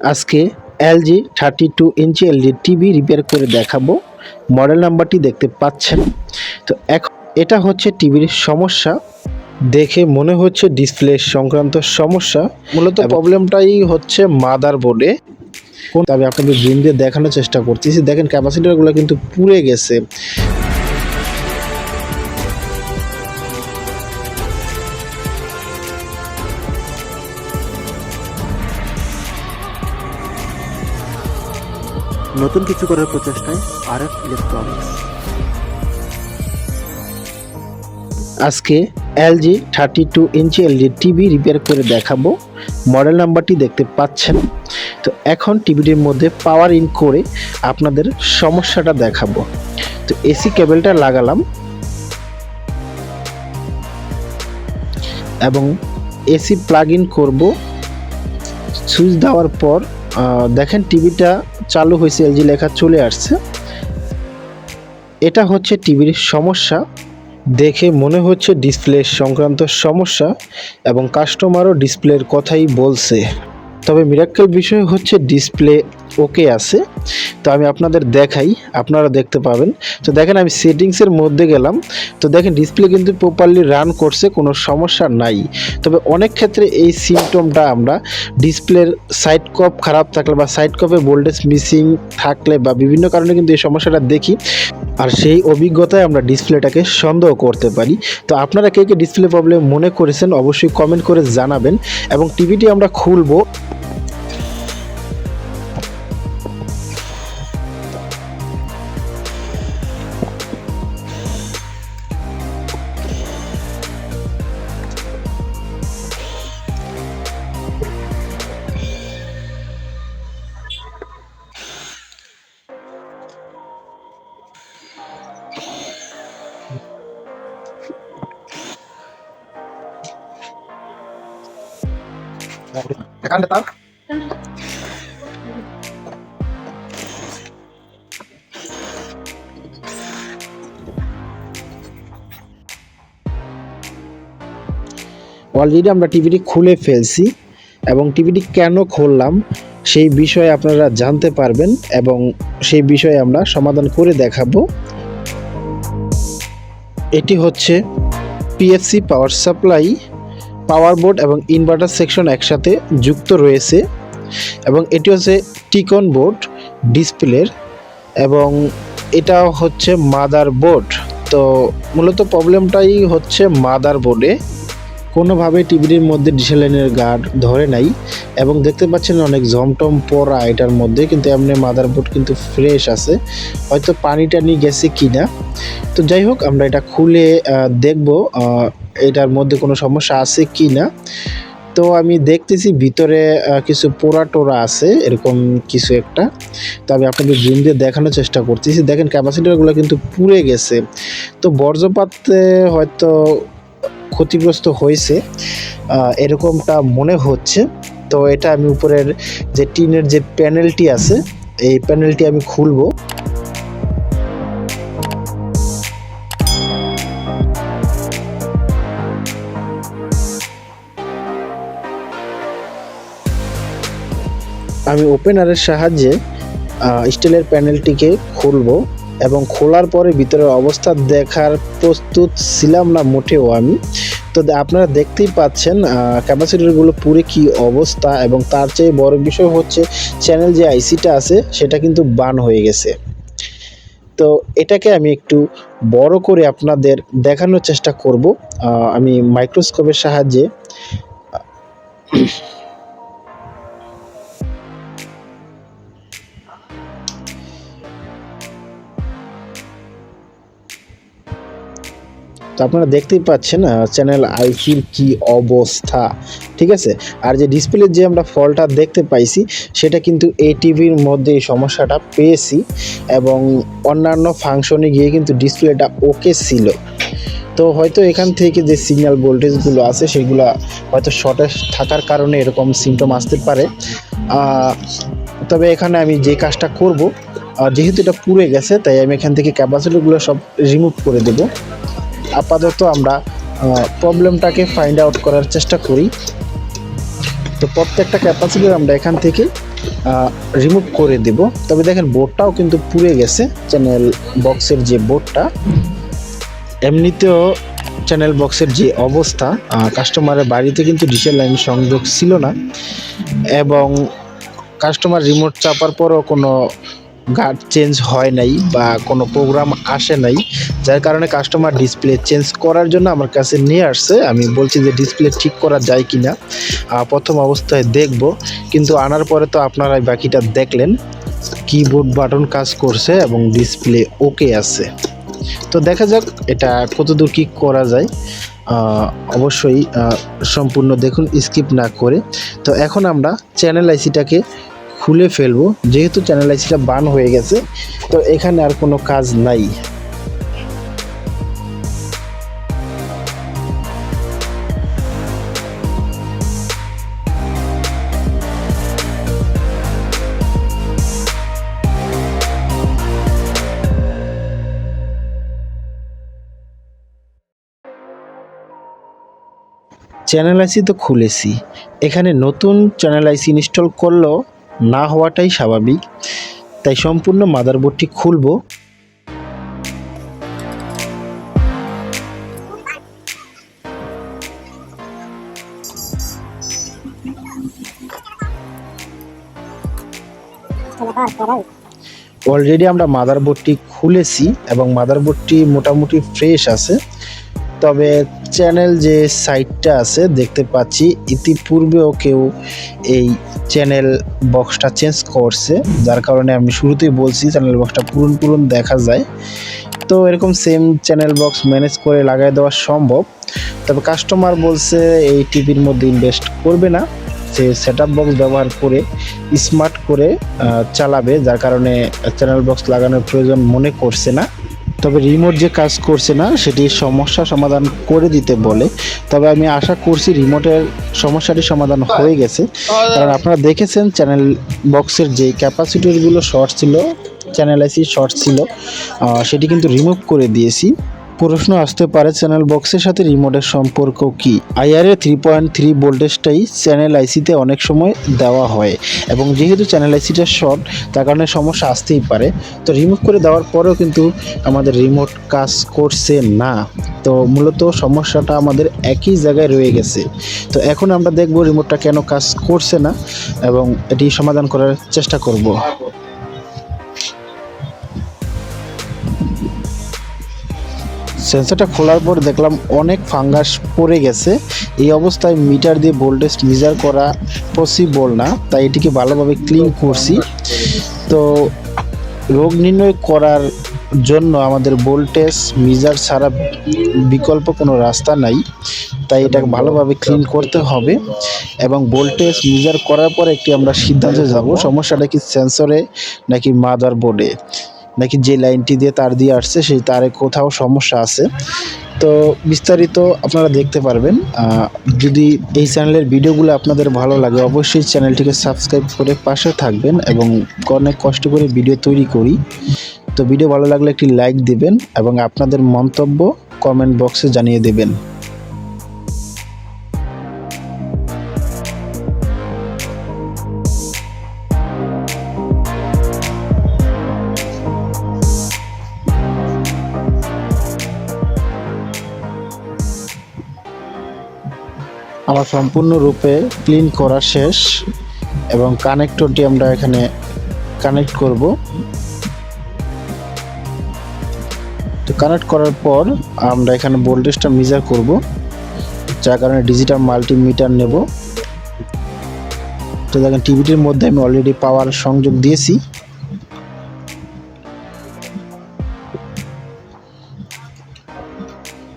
আজকে LG thirty two inch LG TV repair করে দেখাবো। মডেল নাম্বারটি দেখতে পাচ্ছেন। তো এখন এটা হচ্ছে টিভির সমস্যা। দেখে মনে হচ্ছে ডিসপ্লে সংক্রান্ত সমস্যা। মূলত প্রবলেমটাই হচ্ছে মাদার বোর্ডে তবে আপনাদের জুম দিয়ে দেখানোর চেষ্টা করতেছি। দেখেন ক্যাপাসিটারগুলো কিন্তু পুড়ে গেছে। নতুন কিছু করার প্রচেষ্টায় আর এফ ইলেকট্রনিক্স। আজকে LG thirty two inch LG TV repair করে দেখাবো। মডেল নাম্বারটি দেখতে পাচ্ছেন। তো এখন টিভিটির মধ্যে পাওয়ার ইন করে আপনাদের সমস্যাটা দেখাবো। তো এসি কেবেলটা লাগালাম। এবং এসি প্লাগ ইন করব। সুইচ দেওয়ার পর দেখেন টিভিটা চালু হয়েছে এলজি লেখা চলে আসছে। এটা হচ্ছে টিভির সমস্যা। দেখে মনে হচ্ছে ডিসপ্লে সংক্রান্ত সমস্যা এবং কাস্টমারও ডিসপ্লের কথাই বলছে। তবে মিরাক্কেল বিষয় হচ্ছে ডিসপ্লে ওকে আছে, তো আমি আপনাদের দেখাই, আপনারা দেখতে পাবেন। তো দেখেন আমি সেটিংসের মধ্যে গেলাম, তো দেখেন ডিসপ্লে কিন্তু প্রপারলি রান করছে, কোনো সমস্যা নাই। তবে অনেক ক্ষেত্রে এই সিমটমটা আমরা ডিসপ্লের সাইড কপ খারাপ থাকলে বা সাইড কপে ভোল্টেজ মিসিং থাকলে বা বিভিন্ন কারণে কিন্তু এই সমস্যাটা দেখি, আর সেই অভিজ্ঞতায় আমরা ডিসপ্লেটাকে সন্দেহ করতে পারি। তো আপনারা কে কে ডিসপ্লে প্রবলেম মনে করেছেন, অবশ্যই কমেন্ট করে জানাবেন, এবং টিভিটি আমরা খুলবো। অলরেডি আমরা টিভিটি খুলে ফেলছি এবং টিভিটি কেন খুললাম সেই বিষয়ে আপনারা জানতে পারবেন এবং সেই বিষয়ে আমরা সমাধান করে দেখাবো। এটি হচ্ছে PFC power supply power board এবং ইনভার্টার সেকশন একসাথে যুক্ত রয়েছে এবং এটি হচ্ছে টিকন বোর্ড ডিসপ্লের এবং এটা হচ্ছে মাদার বোর্ড। তো মূলত প্রবলেমটাই হচ্ছে মাদার বোর্ডে। কোনোভাবে টিভির মধ্যে ডিসেলাইনের গার্ড ধরে নাই এবং দেখতে পাচ্ছেন অনেক জমটম পড়া এটার মধ্যে, কিন্তু এমনি মাদারবোর্ড কিন্তু ফ্রেশ আছে। হয়তো পানি টানি গেছে কিনা। তো যাই হোক, আমরা এটা খুলে দেখব এটার মধ্যে কোনো সমস্যা আছে কি না? তো আমি দেখতেছি ভিতরে কিছু পোড়া টোরা আছে, এরকম কিছু একটা। তো আমি আপনাদের জুম দিয়ে দেখানোর চেষ্টা করতেছি। দেখেন ক্যাপাসিটারগুলো কিন্তু পুড়ে গেছে। তো বর্জ্যপাতে হয়তো ক্ষতিগ্রস্ত হয়েছে এরকমটা মনে হচ্ছে। তো এটা আমি উপরের যে টিনের যে প্যানেলটি আছে, এই প্যানেলটি আমি খুলবো। আমি ওপেনারের সাহায্যে স্টিলের প্যানেলটিকে খুলব এবং খোলার পরে ভিতরের অবস্থা দেখার প্রস্তুত ছিলাম না মোটেও আমি। তো আপনারা দেখতেই পাচ্ছেন ক্যাপাসিটরগুলো পুরে কি অবস্থা এবং তার চেয়ে বড় বিষয় হচ্ছে চ্যানেল যে আইসিটা আছে, সেটা কিন্তু বান হয়ে গেছে। তো এটাকে আমি একটু বড় করে আপনাদের দেখানোর চেষ্টা করব। আমি মাইক্রোস্কোপের সাহায্যে তো আপনারা দেখতেই পাচ্ছেন চ্যানেল আইসির কি অবস্থা। ঠিক আছে? আর যে ডিসপ্লের যে আমরা ফলটা দেখতে পাইছি, সেটা কিন্তু এই টিভির মধ্যে এই সমস্যাটা পেয়েছি এবং অন্যান্য ফাংশনে গিয়ে কিন্তু ডিসপ্লেটা ওকে ছিল। তো হয়তো এখান থেকে যে সিগন্যাল ভোল্টেজগুলো আছে, সেগুলো হয়তো শর্টেজ থাকার কারণে এরকম সিমটম আসতে পারে। তবে এখানে আমি যে কাজটা করব যেহেতু এটা পুড়ে গেছে, তাই আমি এখান থেকে ক্যাপাসিটিগুলো সব রিমুভ করে দেব। আপাতত আমরা প্রবলেমটাকে ফাইন্ড আউট করার চেষ্টা করি। তো প্রত্যেকটা ক্যাপাসিটি আমরা এখান থেকে রিমুভ করে দেব। তবে দেখেন বোর্ডটাও কিন্তু পুড়ে গেছে। চ্যানেল বক্সের যে বোর্ডটা এমনিতেও চ্যানেল বক্সের যে অবস্থা কাস্টমারের বাড়িতে কিন্তু ডিশের লাইন সংযোগ ছিল না। এবং কাস্টমার রিমোট চাপার পরও কোনো গার্ড চেঞ্জ হয় নাই বা কোনো প্রোগ্রাম আসে নাই, যার কারণে কাস্টমার ডিসপ্লে চেঞ্জ করার জন্য আমার কাছে নিয়ে আসছে। আমি বলছি যে ডিসপ্লে ঠিক করা যায় কি না প্রথম অবস্থায় দেখব। কিন্তু আনার পরে তো আপনারা বাকিটা দেখলেন কিবোর্ড বাটন কাজ করছে এবং ডিসপ্লে ওকে আছে। তো দেখা যাক এটা কতদূর কি করা যায়। অবশ্যই সম্পূর্ণ দেখুন স্কিপ না করে। তো এখন আমরা চ্যানেল আইসিটাকে খুলে ফেলব, যেহেতু চ্যানেল আইসিটা বান হয়ে গেছে, তো এখানে আর কোনো কাজ নাই। চ্যানেল আইসি তো খুলেছি। এখানে নতুন চ্যানেল আইসি ইনস্টল করলেও না হওয়াটাই স্বাভাবিক। তাই সম্পূর্ণ মাদারবোর্ডটি খুলবো। অলরেডি আমরা মাদারবোর্ডটি খুলেছি এবং মাদারবোর্ডটি মোটামুটি ফ্রেশ আছে। তবে চ্যানেল যে সাইটটা আছে, দেখতে পাচ্ছি, ইতিপূর্বেও কেউ এই চ্যানেল বক্সটা চেঞ্জ করছে। যার কারণে আমি শুরুতেই বলছি চ্যানেল বক্সটা পুরন পুরন দেখা যায়। তো এরকম সেম চ্যানেল বক্স ম্যানেজ করে লাগাই দেওয়া সম্ভব। তবে কাস্টমার বলছে, এই টিভির মধ্যে ইনভেস্ট করবে না। যে সেট আপ বক্স ব্যবহার করে স্মার্ট করে চালাবে। যার কারণে চ্যানেল বক্স লাগানোর প্রয়োজন মনে করছে না। তবে রিমোট যে কাজ করছে না, সেটি সমস্যা সমাধান করে দিতে বলে। তবে আমি আশা করছি রিমোটের সমস্যাটি সমাধান হয়ে গেছে। কারণ আপনারা দেখেছেন চ্যানেল বক্সের যে ক্যাপাসিটরগুলো শর্ট ছিল চ্যানেল আইসি শর্ট ছিল সেটি কিন্তু রিমুভ করে দিয়েছি। প্রশ্ন আসতে পারে চ্যানেল বক্সের সাথে রিমোটের সম্পর্ক কি? আইআরএ থ্রি পয়েন্ট থ্রি ভোল্টেজটাই চ্যানেল আইসিতে অনেক সময় দেওয়া হয় এবং যেহেতু চ্যানেল আইসিটা শর্ট তার কারণে সমস্যা আসতেই পারে। তো রিমুভ করে দেওয়ার পরেও কিন্তু আমাদের রিমোট কাজ করছে না। তো মূলত সমস্যাটা আমাদের একই জায়গায় রয়ে গেছে। তো এখন আমরা দেখব রিমোটটা কেন কাজ করছে না এবং এটি সমাধান করার চেষ্টা করব। সেন্সরটা খোলার পর দেখলাম অনেক ফাঙ্গাস পড়ে গেছে। এই অবস্থায় মিটার দিয়ে ভোল্টেজ মেজার করা পসিবল না, তাই এটিকে ভালোভাবে ক্লিন করছি। তো রোগ নির্ণয় করার জন্য আমাদের ভোল্টেজ মিজার ছাড়া বিকল্প কোনো রাস্তা নাই, তাই এটাকে ভালোভাবে ক্লিন করতে হবে। এবং ভোল্টেজ মিজার করার পর একটি আমরা সিদ্ধান্তে যাব, সমস্যাটা কি সেন্সরে নাকি মাদার বোর্ডে নাকি যে লাইনটি দিয়ে তার দিয়ে আসছে সেই তারে কোথাও সমস্যা আছে। তো বিস্তারিত আপনারা দেখতে পারবেন। যদি এই চ্যানেলের ভিডিওগুলো আপনাদের ভালো লাগে, অবশ্যই চ্যানেলটিকে সাবস্ক্রাইব করে পাশে থাকবেন এবং অনেক কষ্ট করে ভিডিও তৈরি করি। তো ভিডিও ভালো লাগলে একটি লাইক দিবেন এবং আপনাদের মন্তব্য কমেন্ট বক্সে জানিয়ে দেবেন। আমার সম্পূর্ণরূপে ক্লিন করা শেষ এবং কানেক্টরটি আমরা এখানে কানেক্ট করব। তো কানেক্ট করার পর আমরা এখানে ভোল্টেজটা মেজার করব, যার কারণে ডিজিটাল মাল্টিমিটার নেব। তো দেখেন টিভিটির মধ্যে আমি অলরেডি পাওয়ার সংযোগ দিয়েছি।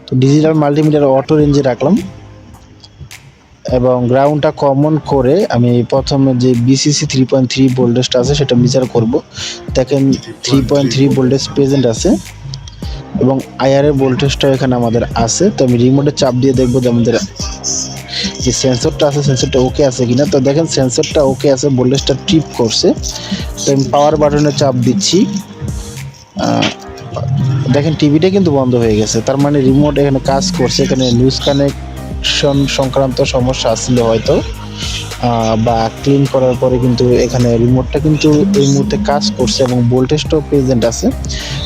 তো ডিজিটাল মাল্টিমিটার অটো রেঞ্জে রাখলাম। এবং গ্রাউন্ডটা কমন করে আমি প্রথমে যে বিসিসি থ্রি পয়েন্ট থ্রি ভোল্টেজটা আছে সেটা বিচার করব। দেখেন three point three voltage present আছে এবং আইআরের ভোল্টেজটা এখানে আমাদের আছে। তো আমি রিমোটে চাপ দিয়ে দেখব যে আমাদের যে সেন্সরটা আছে সেন্সরটা ওকে আছে কিনা। তো দেখেন সেন্সরটা ওকে আছে ভোল্টেজটা ট্রিপ করছে। তো আমি পাওয়ার বাটনে চাপ দিচ্ছি। দেখেন টিভিটা কিন্তু বন্ধ হয়ে গেছে। তার মানে রিমোট এখানে কাজ করছে এখানে নিউজ কানেকশন সংক্রান্ত সমস্যা আসছিল হয়তো বা ক্লিন করার পরে কিন্তু এখানে রিমোটটা কিন্তু এই মুহূর্তে কাজ করছে এবং ভোল্টেজটাও প্রেজেন্ট আছে।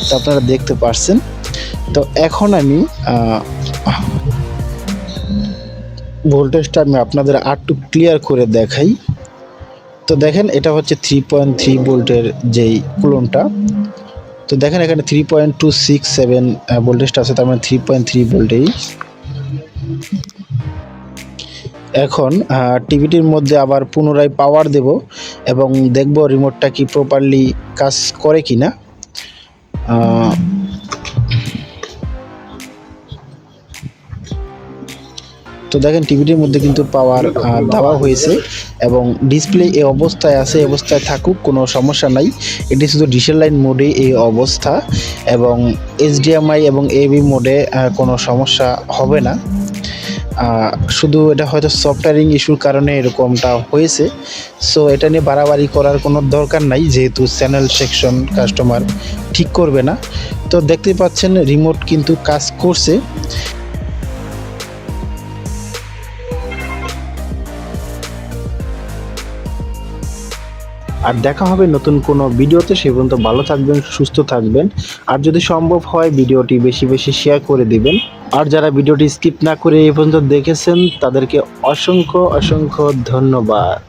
তো আপনারা দেখতে পারছেন। তো এখন আমি ভোল্টেজটা আমি আপনাদের আরটু ক্লিয়ার করে দেখাই। তো দেখেন এটা হচ্ছে থ্রি পয়েন্ট থ্রি ভোল্টের যেই কুলনটা তো দেখেন এখানে three point two six seven ভোল্টেজটা আছে, তার মানে থ্রি পয়েন্ট থ্রি ভোল্টেই এখন টিভিটির মধ্যে আবার পুনরায় পাওয়ার দেব এবং দেখব রিমোটটা কি প্রপারলি কাজ করে কি না তো দেখেন, টিভিটির মধ্যে কিন্তু পাওয়ার দেওয়া হয়েছে এবং ডিসপ্লে এই অবস্থায় আছে অবস্থায় থাকুক, কোনো সমস্যা নাই। এটি শুধু ডিসেল লাইন মোডে এই অবস্থা এবং এইচডিএমআই এবং এবি মোডে কোনো সমস্যা হবে না। শুধু এটা হয়তো সফটওয়্যারিং ইস্যুর কারণে এরকমটা হয়েছে। সো এটা নিয়ে বাড়াবাড়ি করার কোনো দরকার নাই, যেহেতু চ্যানেল সেকশন কাস্টমার ঠিক করবে না। তো দেখতে পাচ্ছেন রিমোট কিন্তু কাজ করছে। আর দেখা হবে নতুন কোনো ভিডিওতে, সে পর্যন্ত ভালো থাকবেন, সুস্থ থাকবেন। আর যদি সম্ভব হয়, ভিডিওটি বেশি বেশি শেয়ার করে দিবেন। আর যারা ভিডিওটি স্কিপ না করে এই পর্যন্ত দেখেছেন তাদেরকে অসংখ্য অসংখ্য ধন্যবাদ।